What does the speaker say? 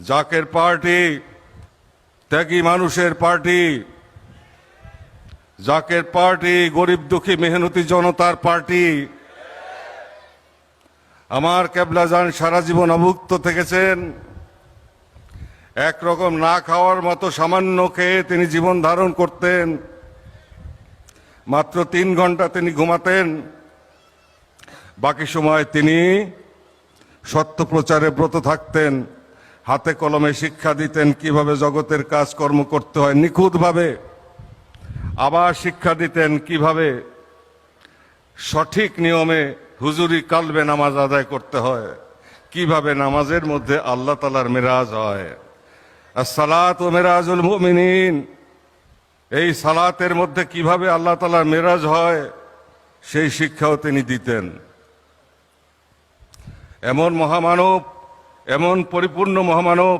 Zaker party, ত্যাগী মানুষের party, Zaker party, গরিব দুঃখী মেহনতি জনতার পার্টি। আমার কেবলাজান সারা জীবন অভুক্ত থেকেছেন। একরকম না খাওয়ার মতো সামান্য খেয়ে তিনি জীবন ধারণ করতেন। মাত্র তিন ঘণ্টা তিনি ঘুমাতেন। বাকি সময় তিনি সত্য প্রচারে ব্রত থাকতেন। হাতে কলমে শিক্ষা দিতেন কীভাবে জগতের কাজকর্ম করতে হয় নিখুঁতভাবে। আবার শিক্ষা দিতেন কীভাবে সঠিক নিয়মে হুজুরি কালবে নামাজ আদায় করতে হয়, কীভাবে নামাজের মধ্যে আল্লাহ তালার মেরাজ হয়। আর সালাত ও মেরাজুল মুমিনিন, এই সালাতের মধ্যে কীভাবে আল্লাহ তালার মেরাজ হয়, সেই শিক্ষাও তিনি দিতেন। এমন মহামানব এমন পরিপূর্ণ মহামানব